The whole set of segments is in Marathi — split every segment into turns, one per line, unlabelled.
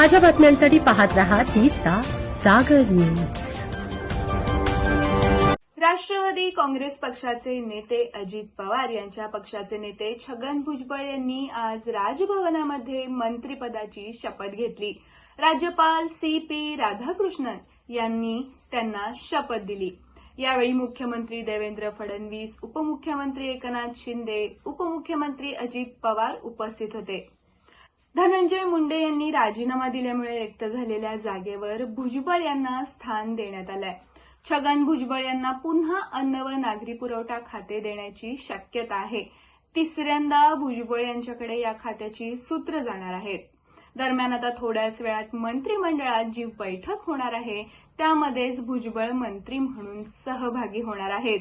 ताज्या बातम्यांसाठी पाहत रहा तिचा सागर न्यूज.
राष्ट्रवादी काँग्रेस पक्षाचे नेते अजित पवार यांच्या पक्षाचे नेते छगन भुजबळ यांनी आज राजभवनामध्ये मंत्रिपदाची शपथ घेतली. राज्यपाल सी पी राधाकृष्णन यांनी त्यांना शपथ दिली. यावेळी मुख्यमंत्री देवेंद्र फडणवीस उपमुख्यमंत्री एकनाथ शिंदे उपमुख्यमंत्री अजित पवार उपस्थित होते. धनंजय मुंडे यांनी राजीनामा दिल्यामुळे रिक्त झालेल्या जागेवर भुजबळ यांना स्थान देण्यात आलंय. छगन भुजबळ यांना पुन्हा अन्न व नागरी पुरवठा खाते देण्याची शक्यता आहे. तिसऱ्यांदा भुजबळ यांच्याकडे या खात्याची सूत्र जाणार आहेत. दरम्यान आता थोड्याच वेळात मंत्रिमंडळात जी बैठक होणार आहे त्यामध्येच भुजबळ मंत्री म्हणून सहभागी होणार आहेत.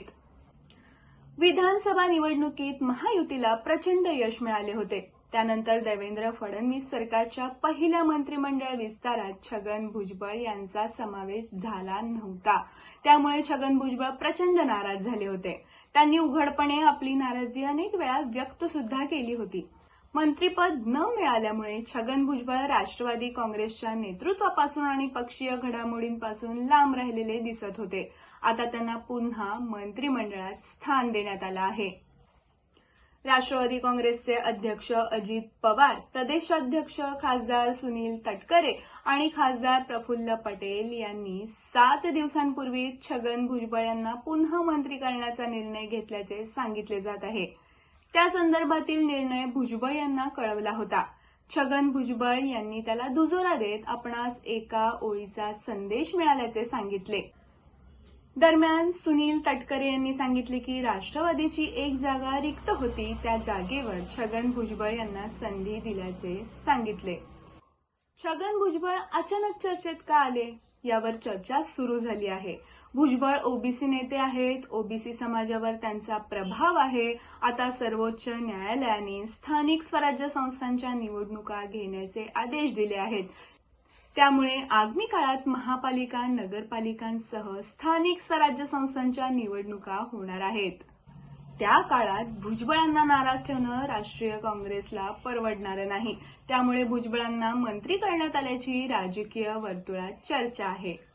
विधानसभा निवडणुकीत महायुतीला प्रचंड यश मिळाले होते. त्यानंतर देवेंद्र फडणवीस सरकारच्या पहिल्या मंत्रिमंडळ विस्तारात छगन भुजबळ यांचा समावेश झाला नव्हता. त्यामुळे छगन भुजबळ प्रचंड नाराज झाले होते. त्यांनी उघडपणे आपली नाराजी अनेक वेळा व्यक्त सुद्धा केली होती. मंत्रीपद न मिळाल्यामुळे छगन भुजबळ राष्ट्रवादी काँग्रेसच्या नेतृत्वापासून आणि पक्षीय घडामोडींपासून लांब राहिलेले दिसत होते. आता त्यांना पुन्हा मंत्रिमंडळात स्थान देण्यात आलं आहे. राष्ट्रवादी काँग्रेसचे अध्यक्ष अजित पवार प्रदेशाध्यक्ष खासदार सुनील तटकरे आणि खासदार प्रफुल्ल पटेल यांनी सात दिवसांपूर्वी छगन भुजबळ यांना पुन्हा मंत्री करण्याचा निर्णय घेतल्याचे सांगितले जात आहे. त्या संदर्भातील निर्णय भुजबळ यांना कळवला होता. छगन भुजबळ यांनी त्याला दुजोरा देत आपणास एका ओळीचा संदेश मिळाल्याचे सांगितले. दरम्यान सुनील तटकरे यांनी सांगितले की राष्ट्रवादीची एक जागा रिक्त होती त्या जागेवर छगन भुजबळ यांना संधी दिल्याचे सांगितले. छगन भुजबळ अचानक चर्चेत का आले? यावर चर्चा सुरू झाली आहे. भुजबळ ओबीसी नेते आहेत ओबीसी समाजावर त्यांचा प्रभाव आहे. आता सर्वोच्च न्यायालयाने स्थानिक स्वराज्य संस्थांच्या निवडणुका घेण्याचे आदेश दिले आहेत. त्यामुळे आगामी काळात महापालिका नगरपालिकांसह स्थानिक स्वराज्य संस्थांच्या निवडणुका होणार आहेत. त्या काळात भुजबळांना नाराज ठेवणं राष्ट्रीय काँग्रेसला परवडणारं नाही. त्यामुळे भुजबळांना मंत्री करण्यात आल्याची राजकीय वर्तुळात चर्चा आहे.